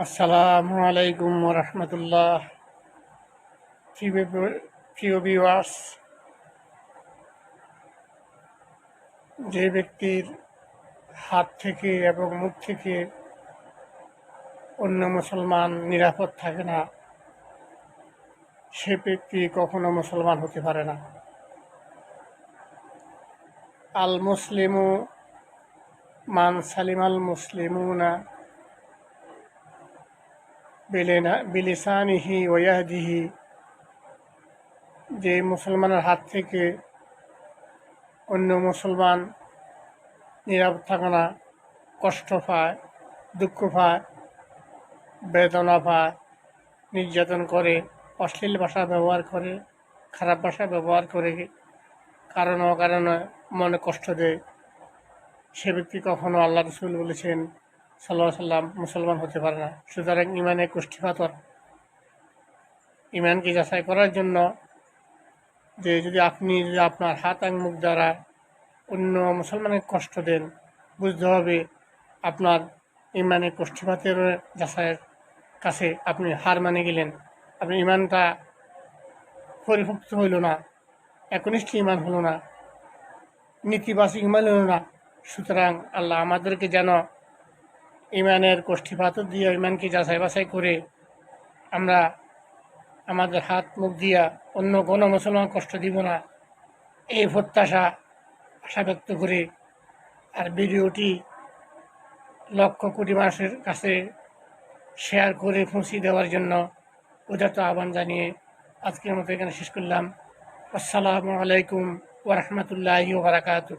আসসালামু আলাইকুম রহমতুল্লাহ। প্রিয় ভিউয়ার্স যে ব্যক্তির হাত থেকে এবং মুখ থেকে অন্য মুসলমান নিরাপদ থাকে না, সে ব্যক্তি কখনো মুসলমান হতে পারে না। আল মুসলিমু মান সালিমাল মুসলিমুনা বিলেনা- বিলিসানিহি ওয়াহদিহি যে মুসলমানের হাত থেকে অন্য মুসলমান নিরাপদ থাকে না, কষ্ট পায়, দুঃখ পায়, বেদনা পায়, নির্যাতন করে, অশ্লীল ভাষা ব্যবহার করে, খারাপ ভাষা ব্যবহার করে কারণ অকারণে মনে কষ্ট দেয়। সে ব্যক্তি কখনো আল্লাহ রসুল বলেছেন সাল্লাহ সাল্লাম মুসলমান হতে পারে না। সুতরাং ইমানের কুষ্ঠিপাতর ইমানকে যাচাই করার জন্য যে যদি আপনি যদি আপনার হাত মুখ দ্বারা অন্য মুসলমানের কষ্ট দেন, বুঝতে হবে আপনার ইমানে কুষ্ঠিপাতের যাচাইয়ের কাছে আপনি হার মানে গেলেন। আপনি ইমানটা পরিপুক্ত হইল না, একনিষ্ঠ ইমান হলো না, নীতিবাচক ইমান হলো না। সুতরাং আল্লাহ আমাদেরকে যেন ইমানের কোষ্ঠীপাতর দিয়ে ইমানকে যাচাই বাছাই করে আমরা আমাদের হাত মুখ দিয়া অন্য কোনো মুসলমান কষ্ট দিব না। এই প্রত্যাশা আশা ব্যক্ত করে আর ভিডিওটি লক্ষ কোটি মানুষের কাছে শেয়ার করে পৌঁছে দেওয়ার জন্য উদারত আহ্বান জানিয়ে আজকের মতো এখানে শেষ করলাম। আসসালামু আলাইকুম ওরহমতুল্লাহি বারাকাতুহ।